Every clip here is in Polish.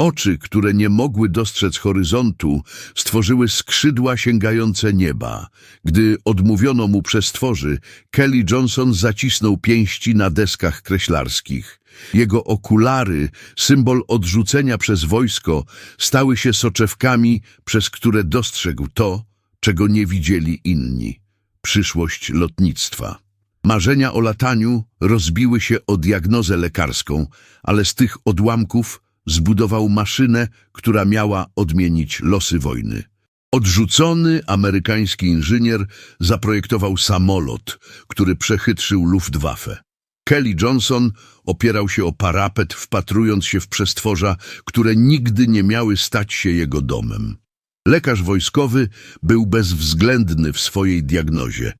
Oczy, które nie mogły dostrzec horyzontu, stworzyły skrzydła sięgające nieba. Gdy odmówiono mu przestworzy, Kelly Johnson zacisnął pięści na deskach kreślarskich. Jego okulary, symbol odrzucenia przez wojsko, stały się soczewkami, przez które dostrzegł to, czego nie widzieli inni. Przyszłość lotnictwa. Marzenia o lataniu rozbiły się o diagnozę lekarską, ale z tych odłamków zbudował maszynę, która miała odmienić losy wojny. Odrzucony amerykański inżynier zaprojektował samolot, który przechytrzył Luftwaffe. Kelly Johnson opierał się o parapet, wpatrując się w przestworza, które nigdy nie miały stać się jego domem. Lekarz wojskowy był bezwzględny w swojej diagnozie.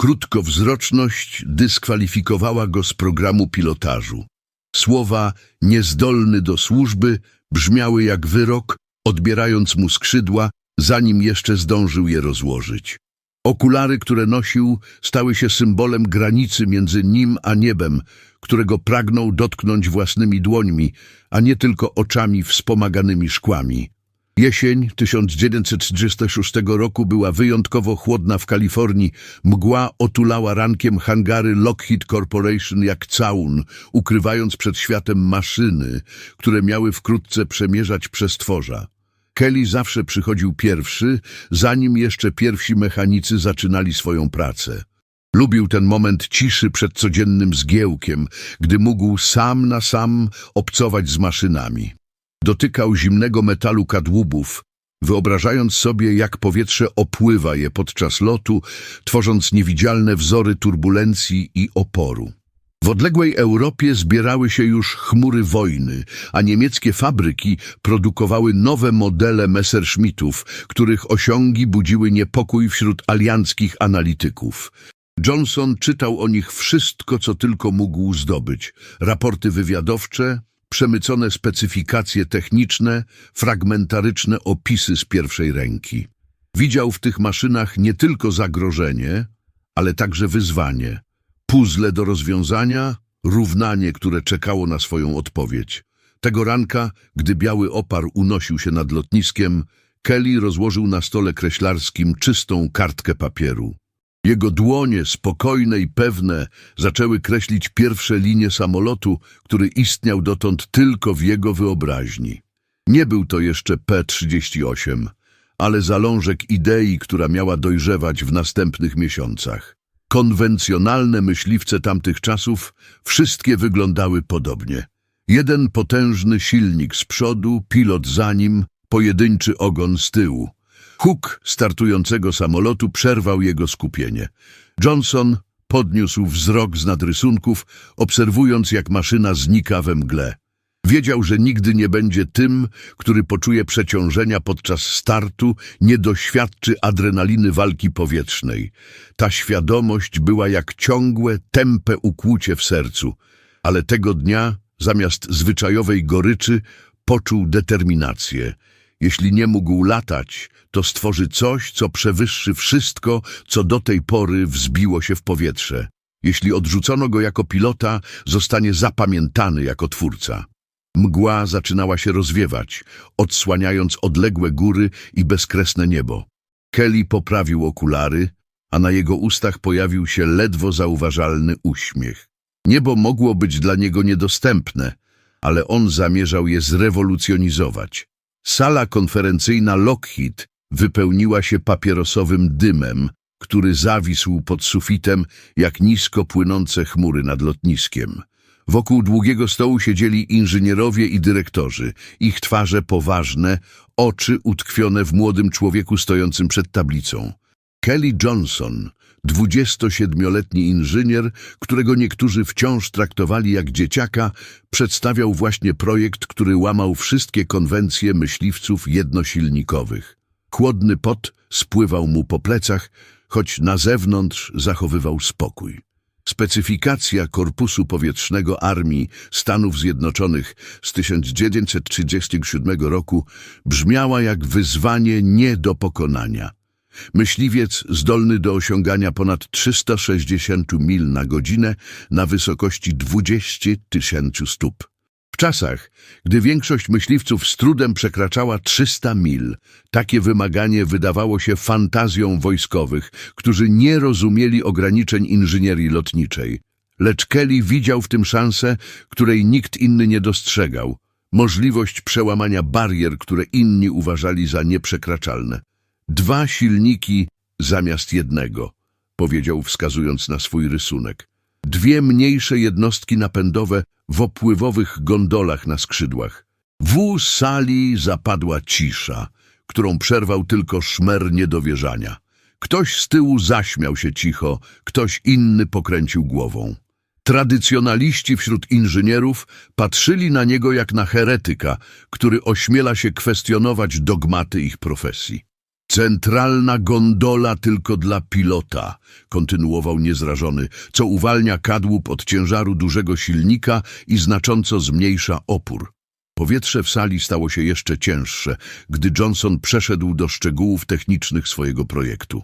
Krótkowzroczność dyskwalifikowała go z programu pilotażu. Słowa niezdolny do służby brzmiały jak wyrok, odbierając mu skrzydła, zanim jeszcze zdążył je rozłożyć. Okulary, które nosił, stały się symbolem granicy między nim a niebem, którego pragnął dotknąć własnymi dłońmi, a nie tylko oczami wspomaganymi szkłami. Jesień 1936 roku była wyjątkowo chłodna w Kalifornii. Mgła otulała rankiem hangary Lockheed Corporation jak całun, ukrywając przed światem maszyny, które miały wkrótce przemierzać przestworza. Kelly zawsze przychodził pierwszy, zanim jeszcze pierwsi mechanicy zaczynali swoją pracę. Lubił ten moment ciszy przed codziennym zgiełkiem, gdy mógł sam na sam obcować z maszynami. Dotykał zimnego metalu kadłubów, wyobrażając sobie, jak powietrze opływa je podczas lotu, tworząc niewidzialne wzory turbulencji i oporu. W odległej Europie zbierały się już chmury wojny, a niemieckie fabryki produkowały nowe modele Messerschmittów, których osiągi budziły niepokój wśród alianckich analityków. Johnson czytał o nich wszystko, co tylko mógł zdobyć. Raporty wywiadowcze, przemycone specyfikacje techniczne, fragmentaryczne opisy z pierwszej ręki. Widział w tych maszynach nie tylko zagrożenie, ale także wyzwanie. Puzzle do rozwiązania, równanie, które czekało na swoją odpowiedź. Tego ranka, gdy biały opar unosił się nad lotniskiem, Kelly rozłożył na stole kreślarskim czystą kartkę papieru. Jego dłonie, spokojne i pewne, zaczęły kreślić pierwsze linie samolotu, który istniał dotąd tylko w jego wyobraźni. Nie był to jeszcze P-38, ale zalążek idei, która miała dojrzewać w następnych miesiącach. Konwencjonalne myśliwce tamtych czasów wszystkie wyglądały podobnie. Jeden potężny silnik z przodu, pilot za nim, pojedynczy ogon z tyłu. Huk startującego samolotu przerwał jego skupienie. Johnson podniósł wzrok z nadrysunków, obserwując jak maszyna znika we mgle. Wiedział, że nigdy nie będzie tym, który poczuje przeciążenia podczas startu, nie doświadczy adrenaliny walki powietrznej. Ta świadomość była jak ciągłe, tępe ukłucie w sercu, ale tego dnia, zamiast zwyczajowej goryczy, poczuł determinację. Jeśli nie mógł latać, to stworzy coś, co przewyższy wszystko, co do tej pory wzbiło się w powietrze. Jeśli odrzucono go jako pilota, zostanie zapamiętany jako twórca. Mgła zaczynała się rozwiewać, odsłaniając odległe góry i bezkresne niebo. Kelly poprawił okulary, a na jego ustach pojawił się ledwo zauważalny uśmiech. Niebo mogło być dla niego niedostępne, ale on zamierzał je zrewolucjonizować. Sala konferencyjna Lockheed wypełniła się papierosowym dymem, który zawisł pod sufitem jak nisko płynące chmury nad lotniskiem. Wokół długiego stołu siedzieli inżynierowie i dyrektorzy, ich twarze poważne, oczy utkwione w młodym człowieku stojącym przed tablicą. Kelly Johnson, 27-letni inżynier, którego niektórzy wciąż traktowali jak dzieciaka, przedstawiał właśnie projekt, który łamał wszystkie konwencje myśliwców jednosilnikowych. Chłodny pot spływał mu po plecach, choć na zewnątrz zachowywał spokój. Specyfikacja Korpusu Powietrznego Armii Stanów Zjednoczonych z 1937 roku brzmiała jak wyzwanie nie do pokonania. Myśliwiec zdolny do osiągania ponad 360 mil na godzinę na wysokości 20 tysięcy stóp. W czasach, gdy większość myśliwców z trudem przekraczała 300 mil, takie wymaganie wydawało się fantazją wojskowych, którzy nie rozumieli ograniczeń inżynierii lotniczej. Lecz Kelly widział w tym szansę, której nikt inny nie dostrzegał. Możliwość przełamania barier, które inni uważali za nieprzekraczalne. Dwa silniki zamiast jednego, powiedział wskazując na swój rysunek. Dwie mniejsze jednostki napędowe w opływowych gondolach na skrzydłach. W sali zapadła cisza, którą przerwał tylko szmer niedowierzania. Ktoś z tyłu zaśmiał się cicho, ktoś inny pokręcił głową. Tradycjonaliści wśród inżynierów patrzyli na niego jak na heretyka, który ośmiela się kwestionować dogmaty ich profesji. Centralna gondola tylko dla pilota, kontynuował niezrażony, co uwalnia kadłub od ciężaru dużego silnika i znacząco zmniejsza opór. Powietrze w sali stało się jeszcze cięższe, gdy Johnson przeszedł do szczegółów technicznych swojego projektu.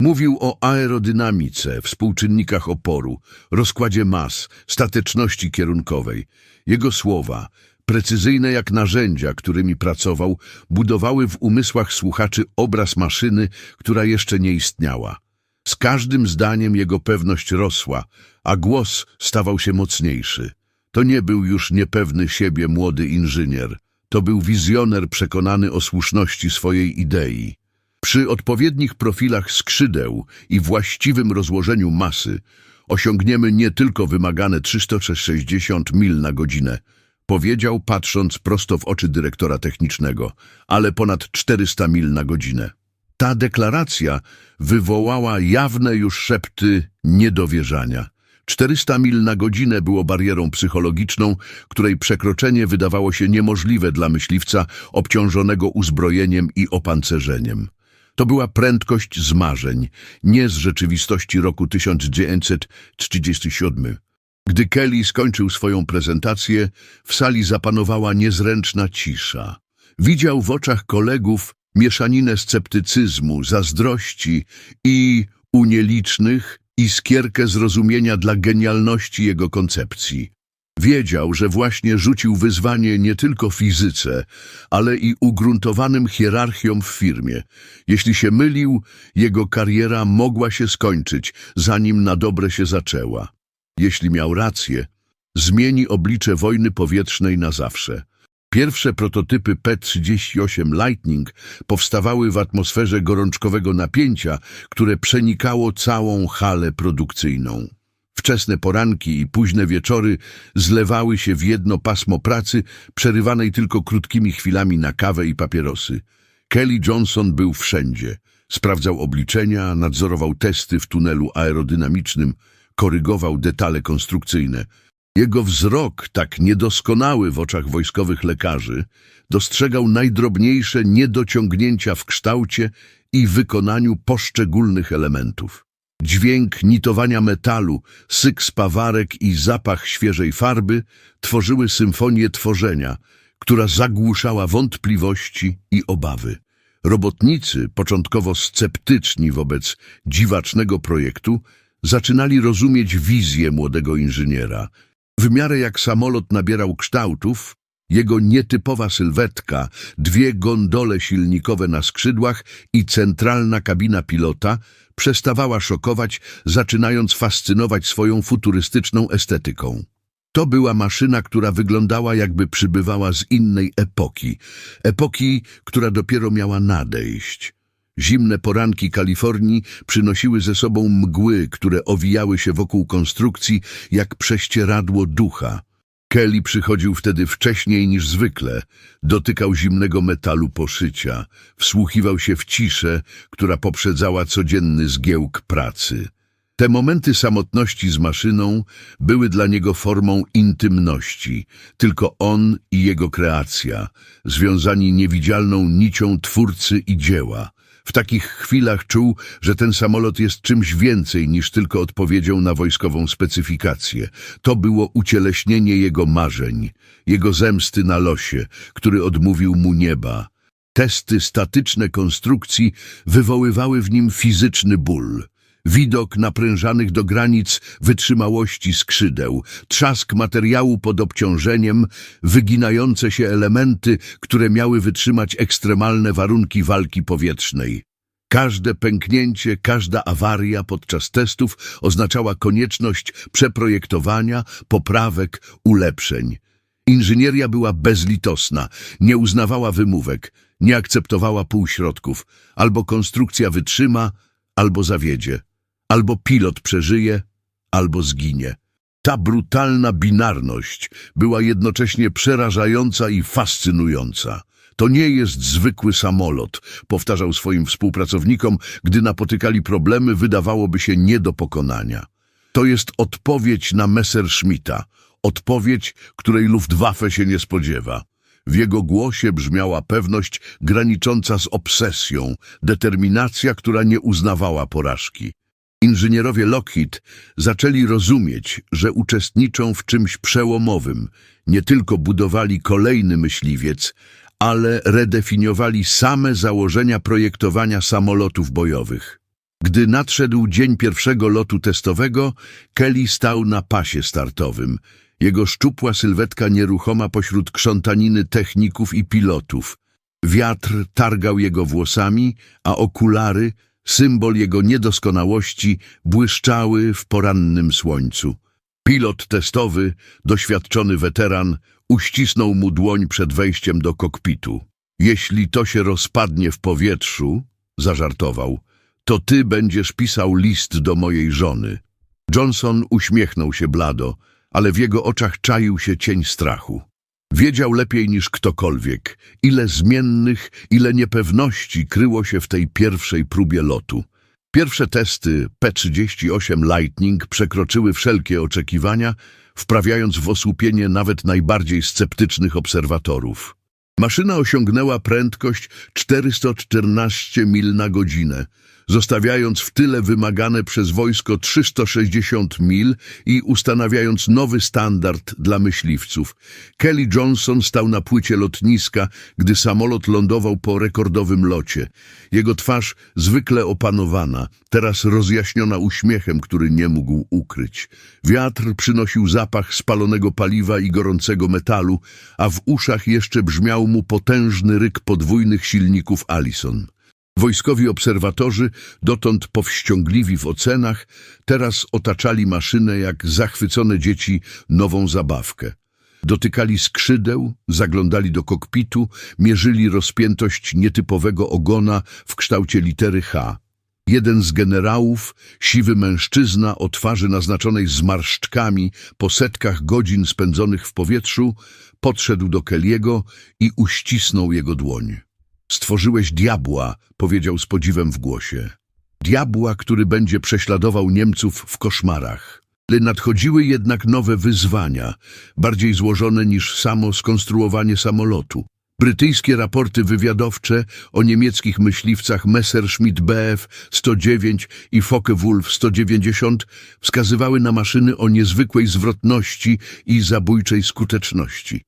Mówił o aerodynamice, współczynnikach oporu, rozkładzie mas, stateczności kierunkowej. Jego słowa, precyzyjne jak narzędzia, którymi pracował, budowały w umysłach słuchaczy obraz maszyny, która jeszcze nie istniała. Z każdym zdaniem jego pewność rosła, a głos stawał się mocniejszy. To nie był już niepewny siebie młody inżynier. To był wizjoner przekonany o słuszności swojej idei. Przy odpowiednich profilach skrzydeł i właściwym rozłożeniu masy osiągniemy nie tylko wymagane 360 mil na godzinę, powiedział patrząc prosto w oczy dyrektora technicznego, ale ponad 400 mil na godzinę. Ta deklaracja wywołała jawne już szepty niedowierzania. 400 mil na godzinę było barierą psychologiczną, której przekroczenie wydawało się niemożliwe dla myśliwca obciążonego uzbrojeniem i opancerzeniem. To była prędkość z marzeń, nie z rzeczywistości roku 1937. Gdy Kelly skończył swoją prezentację, w sali zapanowała niezręczna cisza. Widział w oczach kolegów mieszaninę sceptycyzmu, zazdrości i u nielicznych iskierkę zrozumienia dla genialności jego koncepcji. Wiedział, że właśnie rzucił wyzwanie nie tylko fizyce, ale i ugruntowanym hierarchiom w firmie. Jeśli się mylił, jego kariera mogła się skończyć, zanim na dobre się zaczęła. Jeśli miał rację, zmieni oblicze wojny powietrznej na zawsze. Pierwsze prototypy P-38 Lightning powstawały w atmosferze gorączkowego napięcia, które przenikało całą halę produkcyjną. Wczesne poranki i późne wieczory zlewały się w jedno pasmo pracy, przerywanej tylko krótkimi chwilami na kawę i papierosy. Kelly Johnson był wszędzie. Sprawdzał obliczenia, nadzorował testy w tunelu aerodynamicznym, korygował detale konstrukcyjne. Jego wzrok, tak niedoskonały w oczach wojskowych lekarzy, dostrzegał najdrobniejsze niedociągnięcia w kształcie i wykonaniu poszczególnych elementów. Dźwięk nitowania metalu, syk spawarek i zapach świeżej farby tworzyły symfonię tworzenia, która zagłuszała wątpliwości i obawy. Robotnicy, początkowo sceptyczni wobec dziwacznego projektu, zaczynali rozumieć wizję młodego inżyniera. W miarę jak samolot nabierał kształtów, jego nietypowa sylwetka, dwie gondole silnikowe na skrzydłach i centralna kabina pilota przestawała szokować, zaczynając fascynować swoją futurystyczną estetyką. To była maszyna, która wyglądała jakby przybywała z innej epoki, epoki, która dopiero miała nadejść. Zimne poranki Kalifornii przynosiły ze sobą mgły, które owijały się wokół konstrukcji jak prześcieradło ducha. Kelly przychodził wtedy wcześniej niż zwykle, dotykał zimnego metalu poszycia, wsłuchiwał się w ciszę, która poprzedzała codzienny zgiełk pracy. Te momenty samotności z maszyną były dla niego formą intymności, tylko on i jego kreacja, związani niewidzialną nicią twórcy i dzieła. W takich chwilach czuł, że ten samolot jest czymś więcej niż tylko odpowiedzią na wojskową specyfikację. To było ucieleśnienie jego marzeń, jego zemsty na losie, który odmówił mu nieba. Testy statyczne konstrukcji wywoływały w nim fizyczny ból. Widok naprężanych do granic wytrzymałości skrzydeł, trzask materiału pod obciążeniem, wyginające się elementy, które miały wytrzymać ekstremalne warunki walki powietrznej. Każde pęknięcie, każda awaria podczas testów oznaczała konieczność przeprojektowania, poprawek, ulepszeń. Inżynieria była bezlitosna, nie uznawała wymówek, nie akceptowała półśrodków. Albo konstrukcja wytrzyma, albo zawiedzie. Albo pilot przeżyje, albo zginie. Ta brutalna binarność była jednocześnie przerażająca i fascynująca. To nie jest zwykły samolot, powtarzał swoim współpracownikom, gdy napotykali problemy, wydawałoby się nie do pokonania. To jest odpowiedź na Messerschmitta, odpowiedź, której Luftwaffe się nie spodziewa. W jego głosie brzmiała pewność granicząca z obsesją, determinacja, która nie uznawała porażki. Inżynierowie Lockheed zaczęli rozumieć, że uczestniczą w czymś przełomowym. Nie tylko budowali kolejny myśliwiec, ale redefiniowali same założenia projektowania samolotów bojowych. Gdy nadszedł dzień pierwszego lotu testowego, Kelly stał na pasie startowym. Jego szczupła sylwetka nieruchoma pośród krzątaniny techników i pilotów. Wiatr targał jego włosami, a okulary, symbol jego niedoskonałości, błyszczały w porannym słońcu. Pilot testowy, doświadczony weteran, uścisnął mu dłoń przed wejściem do kokpitu. Jeśli to się rozpadnie w powietrzu, zażartował, to ty będziesz pisał list do mojej żony. Johnson uśmiechnął się blado, ale w jego oczach czaił się cień strachu. Wiedział lepiej niż ktokolwiek, ile zmiennych, ile niepewności kryło się w tej pierwszej próbie lotu. Pierwsze testy P-38 Lightning przekroczyły wszelkie oczekiwania, wprawiając w osłupienie nawet najbardziej sceptycznych obserwatorów. Maszyna osiągnęła prędkość 414 mil na godzinę, zostawiając w tyle wymagane przez wojsko 360 mil i ustanawiając nowy standard dla myśliwców. Kelly Johnson stał na płycie lotniska, gdy samolot lądował po rekordowym locie. Jego twarz, zwykle opanowana, teraz rozjaśniona uśmiechem, który nie mógł ukryć. Wiatr przynosił zapach spalonego paliwa i gorącego metalu, a w uszach jeszcze brzmiał mu potężny ryk podwójnych silników Allison. Wojskowi obserwatorzy, dotąd powściągliwi w ocenach, teraz otaczali maszynę jak zachwycone dzieci nową zabawkę. Dotykali skrzydeł, zaglądali do kokpitu, mierzyli rozpiętość nietypowego ogona w kształcie litery H. Jeden z generałów, siwy mężczyzna o twarzy naznaczonej zmarszczkami po setkach godzin spędzonych w powietrzu, podszedł do Keliego i uścisnął jego dłoń. Stworzyłeś diabła, powiedział z podziwem w głosie. Diabła, który będzie prześladował Niemców w koszmarach. Nadchodziły jednak nowe wyzwania, bardziej złożone niż samo skonstruowanie samolotu. Brytyjskie raporty wywiadowcze o niemieckich myśliwcach Messerschmitt Bf 109 i Focke-Wulf 190 wskazywały na maszyny o niezwykłej zwrotności i zabójczej skuteczności.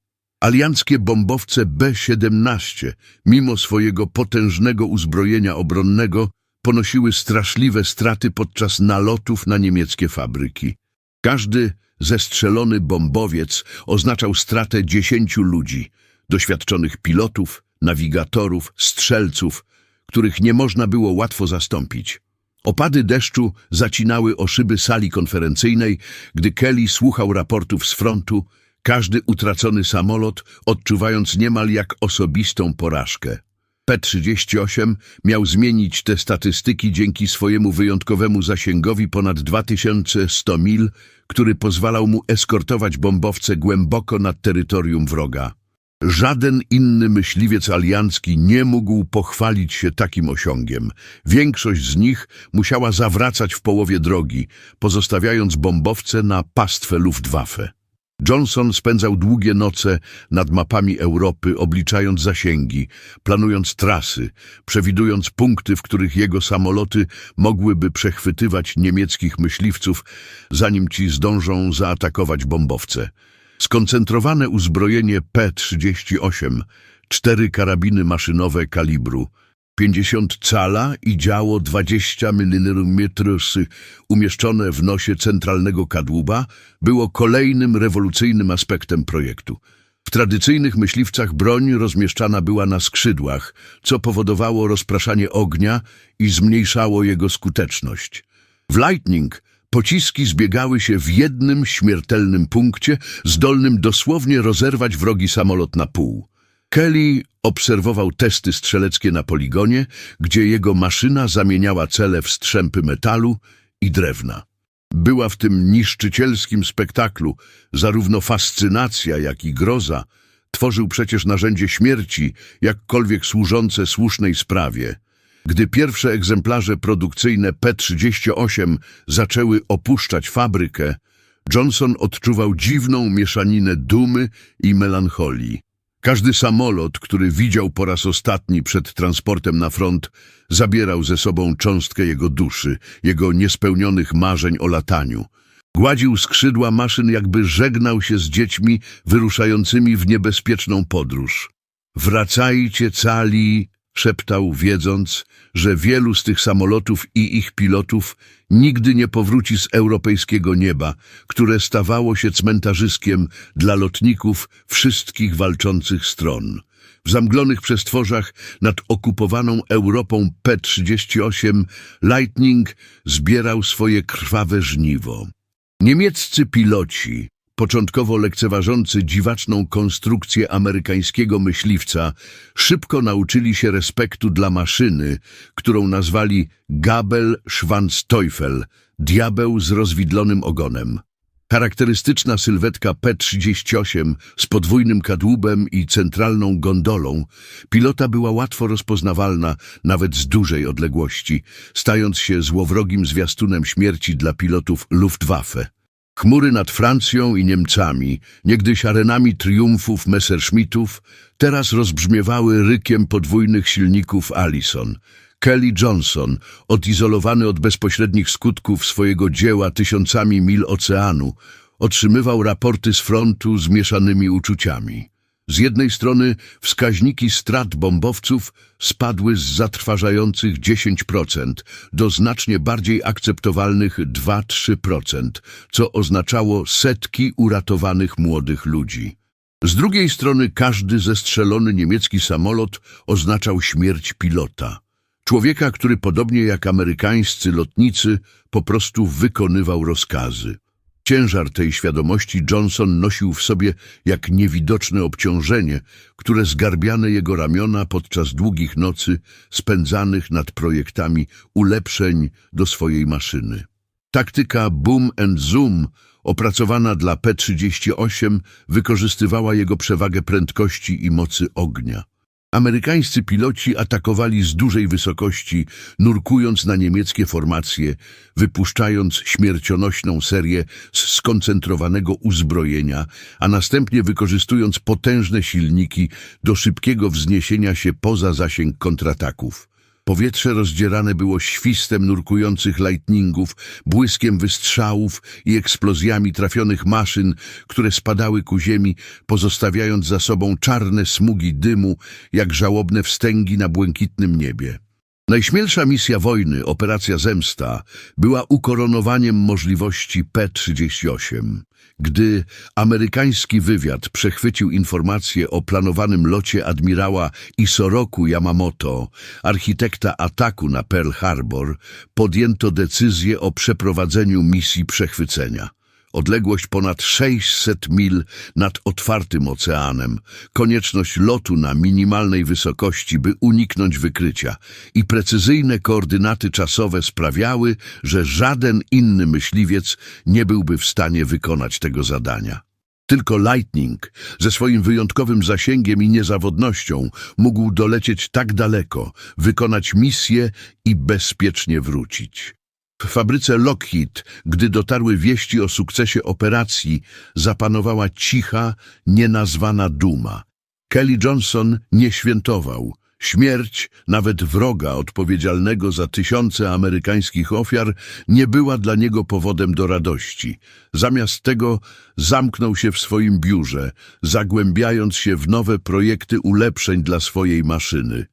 Alianckie bombowce B-17, mimo swojego potężnego uzbrojenia obronnego, ponosiły straszliwe straty podczas nalotów na niemieckie fabryki. Każdy zestrzelony bombowiec oznaczał stratę dziesięciu ludzi, doświadczonych pilotów, nawigatorów, strzelców, których nie można było łatwo zastąpić. Opady deszczu zacinały o szyby sali konferencyjnej, gdy Kelly słuchał raportów z frontu, każdy utracony samolot odczuwając niemal jak osobistą porażkę. P-38 miał zmienić te statystyki dzięki swojemu wyjątkowemu zasięgowi ponad 2100 mil, który pozwalał mu eskortować bombowce głęboko nad terytorium wroga. Żaden inny myśliwiec aliancki nie mógł pochwalić się takim osiągiem. Większość z nich musiała zawracać w połowie drogi, pozostawiając bombowce na pastwę Luftwaffe. Johnson spędzał długie noce nad mapami Europy, obliczając zasięgi, planując trasy, przewidując punkty, w których jego samoloty mogłyby przechwytywać niemieckich myśliwców, zanim ci zdążą zaatakować bombowce. Skoncentrowane uzbrojenie P-38, cztery karabiny maszynowe kalibru 50 cala i działo 20 mm umieszczone w nosie centralnego kadłuba było kolejnym rewolucyjnym aspektem projektu. W tradycyjnych myśliwcach broń rozmieszczana była na skrzydłach, co powodowało rozpraszanie ognia i zmniejszało jego skuteczność. W Lightning pociski zbiegały się w jednym śmiertelnym punkcie, zdolnym dosłownie rozerwać wrogi samolot na pół. Kelly obserwował testy strzeleckie na poligonie, gdzie jego maszyna zamieniała cele w strzępy metalu i drewna. Była w tym niszczycielskim spektaklu zarówno fascynacja, jak i groza. Tworzył przecież narzędzie śmierci, jakkolwiek służące słusznej sprawie. Gdy pierwsze egzemplarze produkcyjne P-38 zaczęły opuszczać fabrykę, Johnson odczuwał dziwną mieszaninę dumy i melancholii. Każdy samolot, który widział po raz ostatni przed transportem na front, zabierał ze sobą cząstkę jego duszy, jego niespełnionych marzeń o lataniu. Gładził skrzydła maszyn, jakby żegnał się z dziećmi wyruszającymi w niebezpieczną podróż. Wracajcie cali, szeptał, wiedząc, że wielu z tych samolotów i ich pilotów nigdy nie powróci z europejskiego nieba, które stawało się cmentarzyskiem dla lotników wszystkich walczących stron. W zamglonych przestworzach nad okupowaną Europą P-38 Lightning zbierał swoje krwawe żniwo. Niemieccy piloci, początkowo lekceważący dziwaczną konstrukcję amerykańskiego myśliwca, szybko nauczyli się respektu dla maszyny, którą nazwali Gabel Schwanzteufel, diabeł z rozwidlonym ogonem. Charakterystyczna sylwetka P-38 z podwójnym kadłubem i centralną gondolą, pilota była łatwo rozpoznawalna nawet z dużej odległości, stając się złowrogim zwiastunem śmierci dla pilotów Luftwaffe. Chmury nad Francją i Niemcami, niegdyś arenami triumfów Messerschmittów, teraz rozbrzmiewały rykiem podwójnych silników Allison. Kelly Johnson, odizolowany od bezpośrednich skutków swojego dzieła tysiącami mil oceanu, otrzymywał raporty z frontu z mieszanymi uczuciami. Z jednej strony wskaźniki strat bombowców spadły z zatrważających 10% do znacznie bardziej akceptowalnych 2-3%, co oznaczało setki uratowanych młodych ludzi. Z drugiej strony każdy zestrzelony niemiecki samolot oznaczał śmierć pilota. Człowieka, który podobnie jak amerykańscy lotnicy po prostu wykonywał rozkazy. Ciężar tej świadomości Johnson nosił w sobie jak niewidoczne obciążenie, które zgarbiane jego ramiona podczas długich nocy spędzanych nad projektami ulepszeń do swojej maszyny. Taktyka boom and zoom opracowana dla P-38 wykorzystywała jego przewagę prędkości i mocy ognia. Amerykańscy piloci atakowali z dużej wysokości, nurkując na niemieckie formacje, wypuszczając śmiercionośną serię z skoncentrowanego uzbrojenia, a następnie wykorzystując potężne silniki do szybkiego wzniesienia się poza zasięg kontrataków. Powietrze rozdzierane było świstem nurkujących lightningów, błyskiem wystrzałów i eksplozjami trafionych maszyn, które spadały ku ziemi, pozostawiając za sobą czarne smugi dymu, jak żałobne wstęgi na błękitnym niebie. Najśmielsza misja wojny, Operacja Zemsta, była ukoronowaniem możliwości P-38. Gdy amerykański wywiad przechwycił informacje o planowanym locie admirała Isoroku Yamamoto, architekta ataku na Pearl Harbor, podjęto decyzję o przeprowadzeniu misji przechwycenia. Odległość ponad 600 mil nad otwartym oceanem, konieczność lotu na minimalnej wysokości, by uniknąć wykrycia i precyzyjne koordynaty czasowe sprawiały, że żaden inny myśliwiec nie byłby w stanie wykonać tego zadania. Tylko Lightning, ze swoim wyjątkowym zasięgiem i niezawodnością, mógł dolecieć tak daleko, wykonać misję i bezpiecznie wrócić. W fabryce Lockheed, gdy dotarły wieści o sukcesie operacji, zapanowała cicha, nienazwana duma. Kelly Johnson nie świętował. Śmierć, nawet wroga odpowiedzialnego za tysiące amerykańskich ofiar, nie była dla niego powodem do radości. Zamiast tego zamknął się w swoim biurze, zagłębiając się w nowe projekty ulepszeń dla swojej maszyny.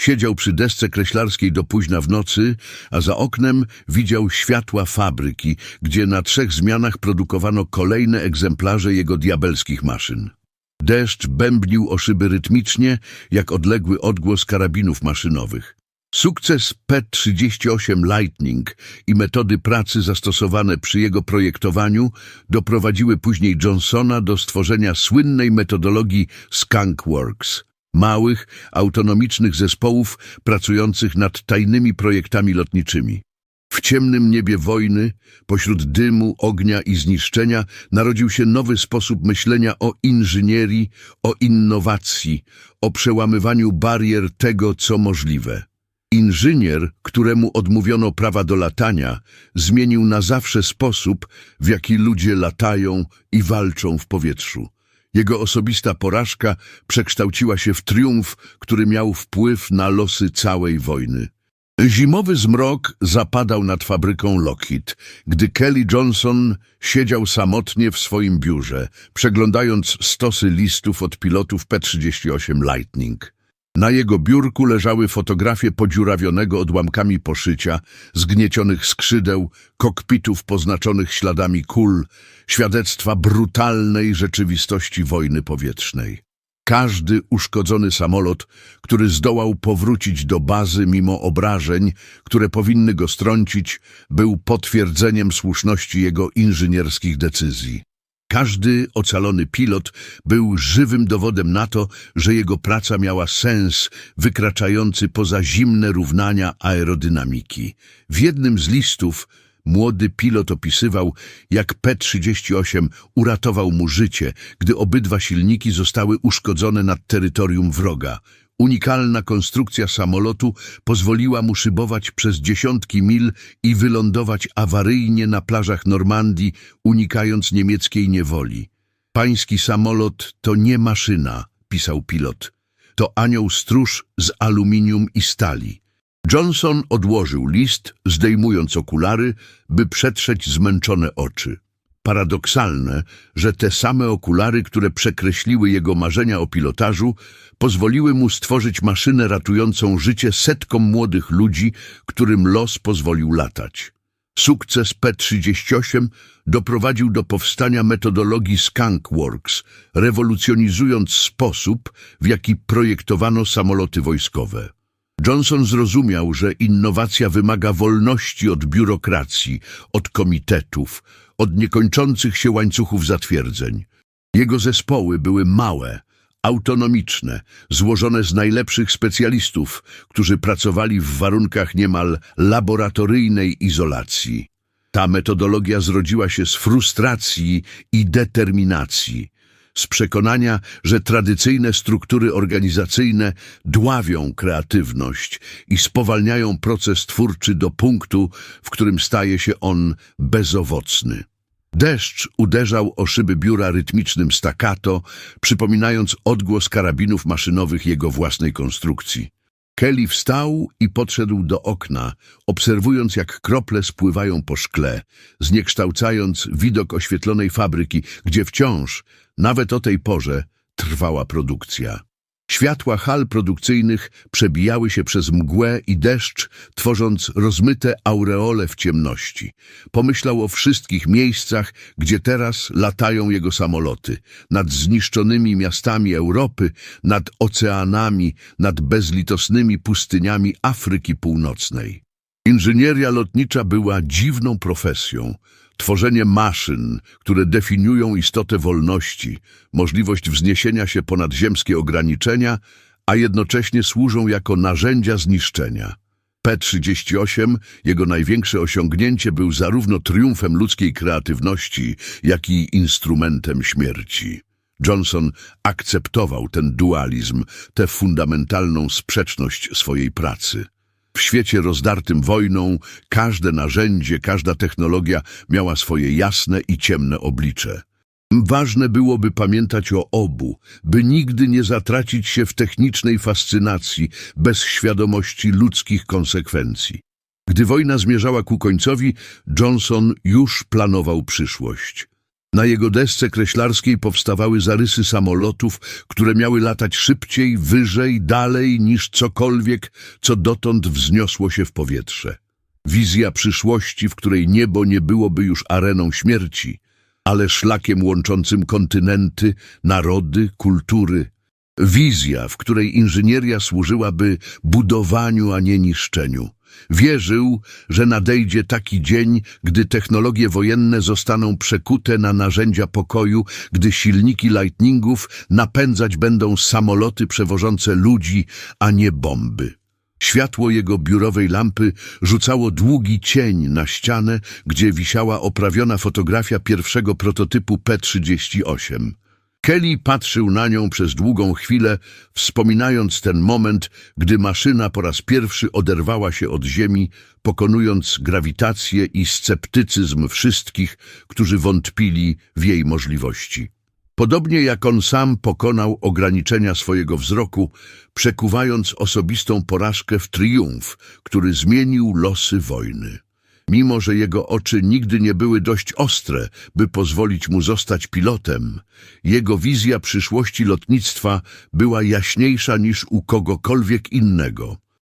Siedział przy desce kreślarskiej do późna w nocy, a za oknem widział światła fabryki, gdzie na trzech zmianach produkowano kolejne egzemplarze jego diabelskich maszyn. Deszcz bębnił o szyby rytmicznie, jak odległy odgłos karabinów maszynowych. Sukces P-38 Lightning i metody pracy zastosowane przy jego projektowaniu doprowadziły później Johnsona do stworzenia słynnej metodologii Skunk Works, małych, autonomicznych zespołów pracujących nad tajnymi projektami lotniczymi. W ciemnym niebie wojny, pośród dymu, ognia i zniszczenia, narodził się nowy sposób myślenia o inżynierii, o innowacji, o przełamywaniu barier tego, co możliwe. Inżynier, któremu odmówiono prawa do latania, zmienił na zawsze sposób, w jaki ludzie latają i walczą w powietrzu. Jego osobista porażka przekształciła się w triumf, który miał wpływ na losy całej wojny. Zimowy zmrok zapadał nad fabryką Lockheed, gdy Kelly Johnson siedział samotnie w swoim biurze, przeglądając stosy listów od pilotów P-38 Lightning. Na jego biurku leżały fotografie podziurawionego odłamkami poszycia, zgniecionych skrzydeł, kokpitów poznaczonych śladami kul, świadectwa brutalnej rzeczywistości wojny powietrznej. Każdy uszkodzony samolot, który zdołał powrócić do bazy mimo obrażeń, które powinny go strącić, był potwierdzeniem słuszności jego inżynierskich decyzji. Każdy ocalony pilot był żywym dowodem na to, że jego praca miała sens wykraczający poza zimne równania aerodynamiki. W jednym z listów młody pilot opisywał, jak P-38 uratował mu życie, gdy obydwa silniki zostały uszkodzone nad terytorium wroga. Unikalna konstrukcja samolotu pozwoliła mu szybować przez dziesiątki mil i wylądować awaryjnie na plażach Normandii, unikając niemieckiej niewoli. Pański samolot to nie maszyna, pisał pilot. To anioł stróż z aluminium i stali. Johnson odłożył list, zdejmując okulary, by przetrzeć zmęczone oczy. Paradoksalne, że te same okulary, które przekreśliły jego marzenia o pilotażu, pozwoliły mu stworzyć maszynę ratującą życie setkom młodych ludzi, którym los pozwolił latać. Sukces P-38 doprowadził do powstania metodologii Skunk Works, rewolucjonizując sposób, w jaki projektowano samoloty wojskowe. Johnson zrozumiał, że innowacja wymaga wolności od biurokracji, od komitetów, od niekończących się łańcuchów zatwierdzeń. Jego zespoły były małe, autonomiczne, złożone z najlepszych specjalistów, którzy pracowali w warunkach niemal laboratoryjnej izolacji. Ta metodologia zrodziła się z frustracji i determinacji, z przekonania, że tradycyjne struktury organizacyjne dławią kreatywność i spowalniają proces twórczy do punktu, w którym staje się on bezowocny. Deszcz uderzał o szyby biura rytmicznym staccato, przypominając odgłos karabinów maszynowych jego własnej konstrukcji. Kelly wstał i podszedł do okna, obserwując jak krople spływają po szkle, zniekształcając widok oświetlonej fabryki, gdzie wciąż, nawet o tej porze, trwała produkcja. Światła hal produkcyjnych przebijały się przez mgłę i deszcz, tworząc rozmyte aureole w ciemności. Pomyślał o wszystkich miejscach, gdzie teraz latają jego samoloty. Nad zniszczonymi miastami Europy, nad oceanami, nad bezlitosnymi pustyniami Afryki Północnej. Inżynieria lotnicza była dziwną profesją. Tworzenie maszyn, które definiują istotę wolności, możliwość wzniesienia się ponad ziemskie ograniczenia, a jednocześnie służą jako narzędzia zniszczenia. P-38, jego największe osiągnięcie, był zarówno triumfem ludzkiej kreatywności, jak i instrumentem śmierci. Johnson akceptował ten dualizm, tę fundamentalną sprzeczność swojej pracy. W świecie rozdartym wojną każde narzędzie, każda technologia miała swoje jasne i ciemne oblicze. Ważne byłoby pamiętać o obu, by nigdy nie zatracić się w technicznej fascynacji bez świadomości ludzkich konsekwencji. Gdy wojna zmierzała ku końcowi, Johnson już planował przyszłość. Na jego desce kreślarskiej powstawały zarysy samolotów, które miały latać szybciej, wyżej, dalej niż cokolwiek, co dotąd wzniosło się w powietrze. Wizja przyszłości, w której niebo nie byłoby już areną śmierci, ale szlakiem łączącym kontynenty, narody, kultury. Wizja, w której inżynieria służyłaby budowaniu, a nie niszczeniu. Wierzył, że nadejdzie taki dzień, gdy technologie wojenne zostaną przekute na narzędzia pokoju, gdy silniki lightningów napędzać będą samoloty przewożące ludzi, a nie bomby. Światło jego biurowej lampy rzucało długi cień na ścianę, gdzie wisiała oprawiona fotografia pierwszego prototypu P-38. Kelly patrzył na nią przez długą chwilę, wspominając ten moment, gdy maszyna po raz pierwszy oderwała się od ziemi, pokonując grawitację i sceptycyzm wszystkich, którzy wątpili w jej możliwości. Podobnie jak on sam pokonał ograniczenia swojego wzroku, przekuwając osobistą porażkę w triumf, który zmienił losy wojny. Mimo, że jego oczy nigdy nie były dość ostre, by pozwolić mu zostać pilotem, jego wizja przyszłości lotnictwa była jaśniejsza niż u kogokolwiek innego.